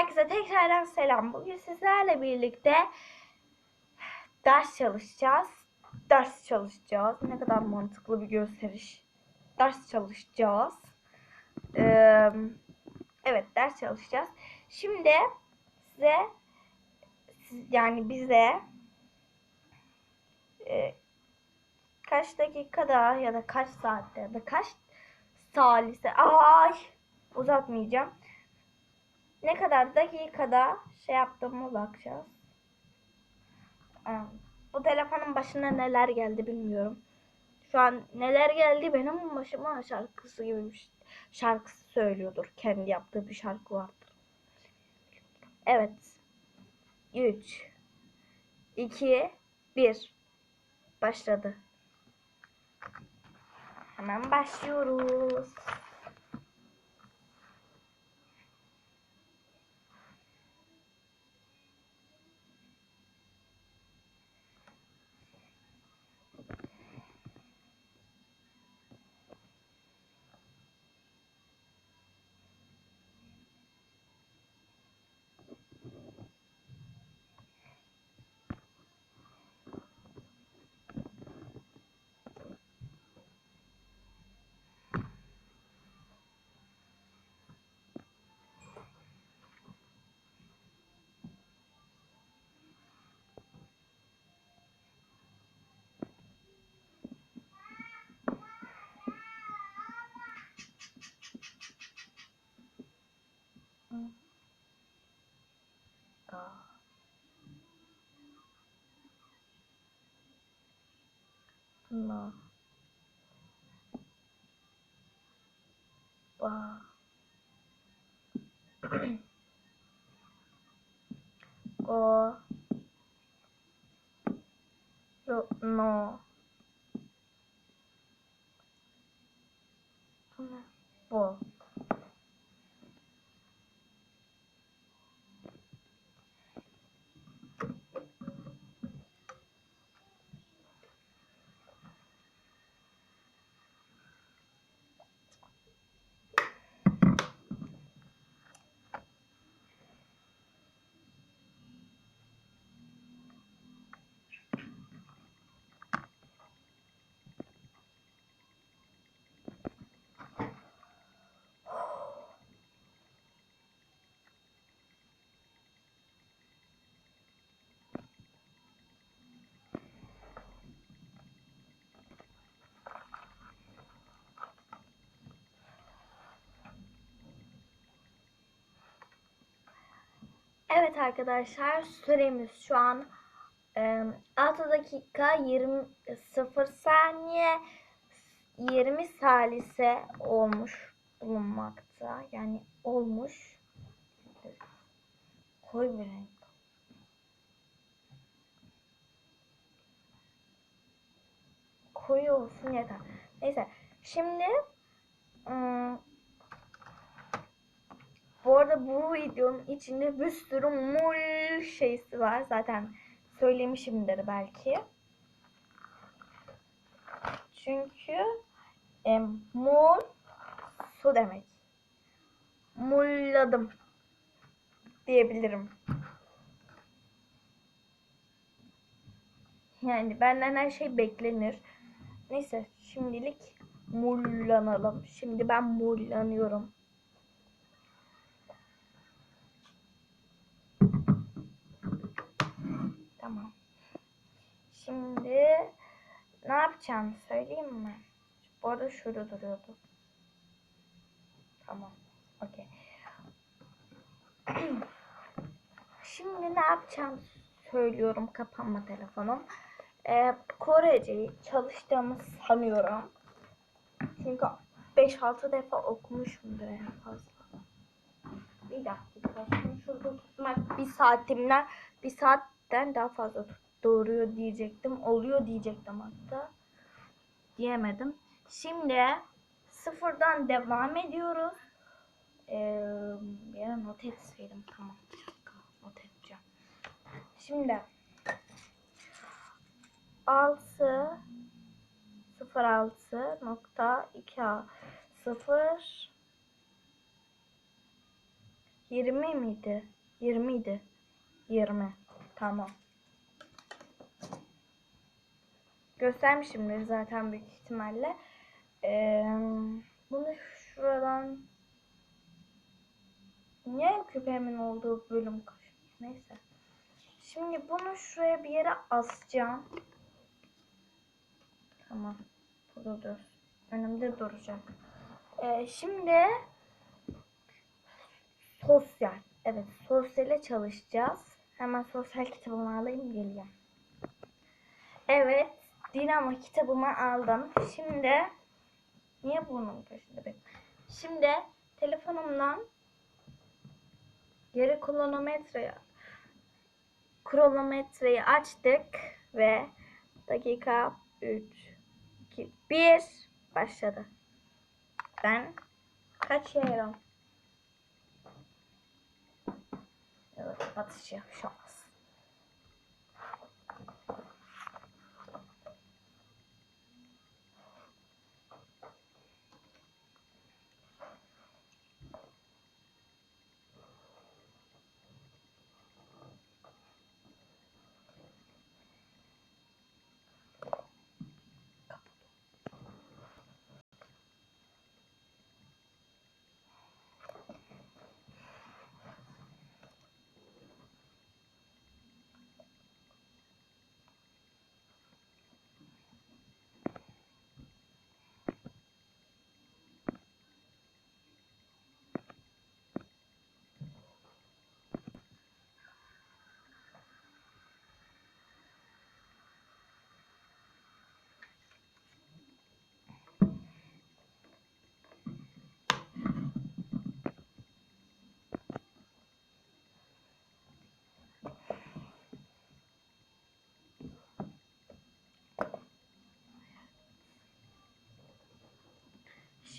Herkese tekrardan selam. Bugün sizlerle birlikte ders çalışacağız. Ders çalışacağız. Ne kadar mantıklı bir gösteriş. Ders çalışacağız. Ee, evet ders çalışacağız. Şimdi size siz- yani bize e, kaç dakikada ya da kaç saatte ya da kaç salise ay uzatmayacağım ne kadar dakikada şey yaptığıma bakacağız. Bu telefonun başına neler geldi bilmiyorum. Şu an neler geldi benim başıma şarkısı gibi bir şarkısı söylüyordur. Kendi yaptığı bir şarkı vardır. Evet. 3 2 1 Başladı. Hemen başlıyoruz. 嗯，啊、那，对？哇。Evet arkadaşlar süremiz şu an e, 6 dakika 20 0 saniye 20 salise olmuş bulunmakta. Yani olmuş. Koy bir renk. Koyu olsun yeter. Neyse. Şimdi ım, bu arada bu videonun içinde bir sürü mul şeysi var. Zaten söylemişimdir belki. Çünkü e, mul su demek. Mulladım diyebilirim. Yani benden her şey beklenir. Neyse şimdilik mullanalım. Şimdi ben mullanıyorum. Tamam. Şimdi ne yapacağım söyleyeyim mi? Bu arada şurada duruyordu. Tamam. Okey. Şimdi ne yapacağım söylüyorum. Kapanma telefonum. Ee, Korece'yi çalıştığımı sanıyorum. Çünkü 5-6 defa okumuşumdur en fazla. Bir dakika. Şimdi şurada tutmak bir saatimden bir saatten daha fazla doğuruyor diyecektim. Oluyor diyecektim hatta. Diyemedim. Şimdi sıfırdan devam ediyoruz. Ee, yere not etseydim. Tamam. Not edeceğim. Şimdi 6 06 nokta 2 0 20 miydi? 20 idi. 20. Tamam. Göstermişimdir zaten büyük ihtimalle. Ee, bunu şuradan Niye küpemin olduğu bölüm? Neyse. Şimdi bunu şuraya bir yere asacağım. Tamam. Burada dur. Önümde duracak. Ee, şimdi sosyal. Evet sosyale çalışacağız. Hemen sosyal kitabımı alayım geleceğim. Evet. Dinamo kitabımı aldım. Şimdi niye bunun peşinde ben? Şimdi telefonumdan geri kronometreyi kronometreyi açtık ve dakika 3 2 1 başladı. Ben kaçıyorum. Evet, batış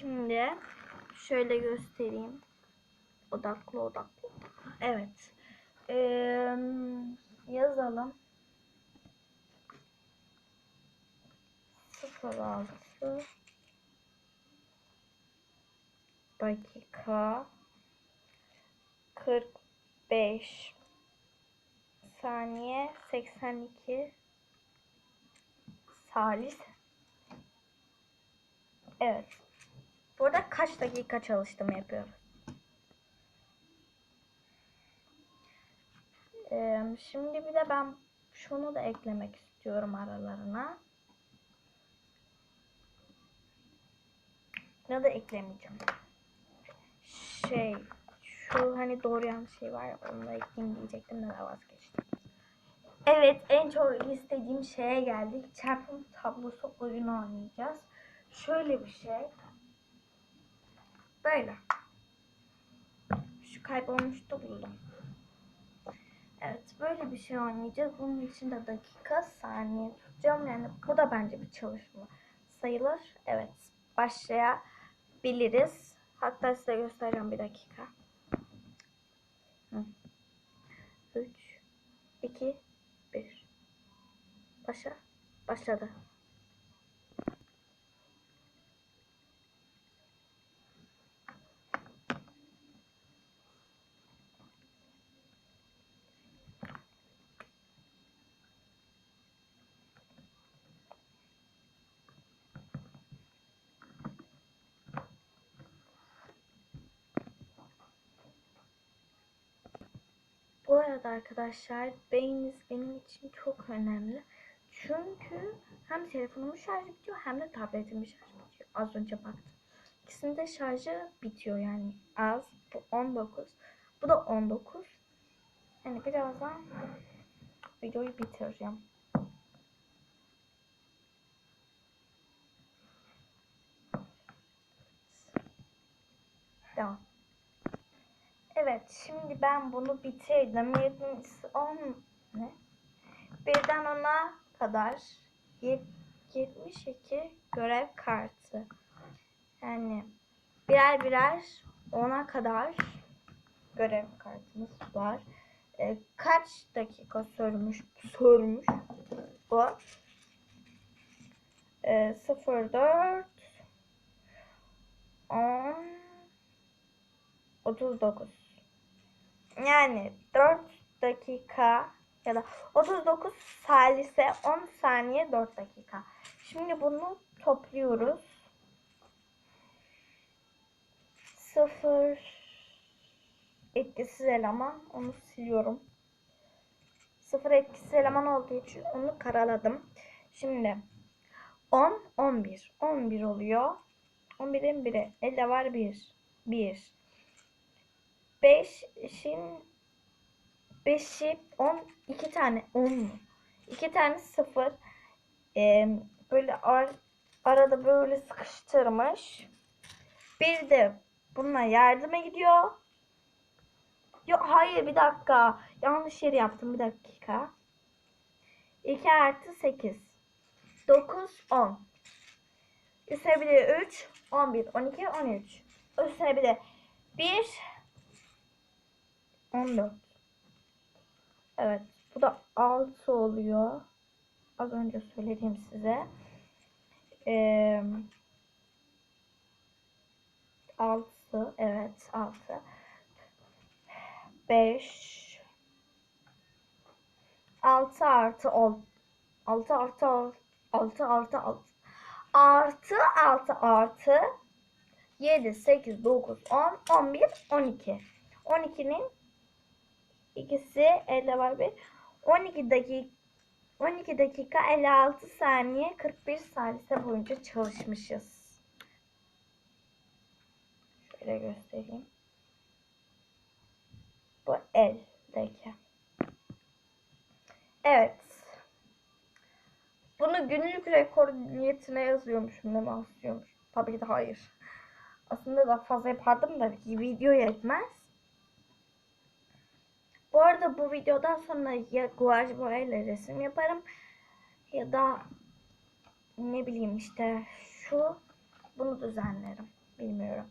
Şimdi şöyle göstereyim. Odaklı odaklı. Evet. Ee, yazalım. 06 dakika 45 saniye 82 salis Evet. Burada kaç dakika çalıştım yapıyoruz. Ee, şimdi bir de ben şunu da eklemek istiyorum aralarına. Ya da eklemeyeceğim. Şey, şu hani doğrayan şey var ya onu da ekleyeyim diyecektim de vazgeçtim. Evet en çok istediğim şeye geldik. Çarpım tablosu oyunu oynayacağız. Şöyle bir şey. Böyle. Şu kaybolmuştu buldum. Evet böyle bir şey oynayacağız. Bunun için de dakika saniye tutacağım. Yani bu da bence bir çalışma sayılır. Evet başlayabiliriz. Hatta size göstereceğim bir dakika. 3 2 1 Başla. Başladı. Bu arada arkadaşlar beyniniz benim için çok önemli. Çünkü hem telefonumun şarjı bitiyor hem de tabletimin şarjı bitiyor. Az önce baktım. İkisinin de şarjı bitiyor yani az. Bu 19. Bu da 19. Yani birazdan videoyu bitireceğim. Devam. Evet, şimdi ben bunu bitirdim. 10 ne? Birden ona kadar 72 görev kartı. Yani birer birer ona kadar görev kartımız var. Ee, kaç dakika sürmüş? Sürmüş bu. Ee, 04 10 39 Yani 4 dakika ya da 39 salise 10 saniye 4 dakika. Şimdi bunu topluyoruz. 0 etkisiz eleman. Onu siliyorum. 0 etkisiz eleman olduğu için onu karaladım. Şimdi 10, 11. 11 oluyor. 11'in 1'i. Elde var 1. 1. 5'in 5'i 10 2 tane 10 mu? 2 tane 0 ee, böyle ar, arada böyle sıkıştırmış. Bir de bununla yardıma gidiyor. Yok hayır bir dakika. Yanlış yeri yaptım bir dakika. 2 artı 8. 9, 10. Üstüne bir de 3, 11, 12, 13. Üstüne bir de 1, 14. Evet. Bu da 6 oluyor. Az önce söylediğim size. Ee, 6. Evet 6. 5. 6 artı 10. 6 artı 6 artı 6. Artı 6 artı 7, 8, 9, 10, 11, 12. 12'nin ikisi elde var bir. 12 dakika 12 dakika 56 saniye 41 salise boyunca çalışmışız. Şöyle göstereyim. Bu eldeki. Evet. Bunu günlük rekor niyetine yazıyormuşum değil mi? Asıyormuş. Tabii ki de hayır. Aslında daha fazla yapardım da video yetmez. Bu arada bu videodan sonra ya guaj boyayla resim yaparım ya da ne bileyim işte şu bunu düzenlerim. Bilmiyorum.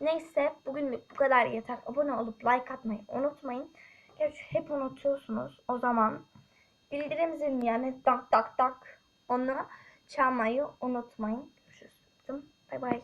Neyse bugünlük bu kadar yeter. Abone olup like atmayı unutmayın. Gerçi hep unutuyorsunuz. O zaman bildirim zilini yani tak tak tak onu çalmayı unutmayın. Görüşürüz. Bay bay.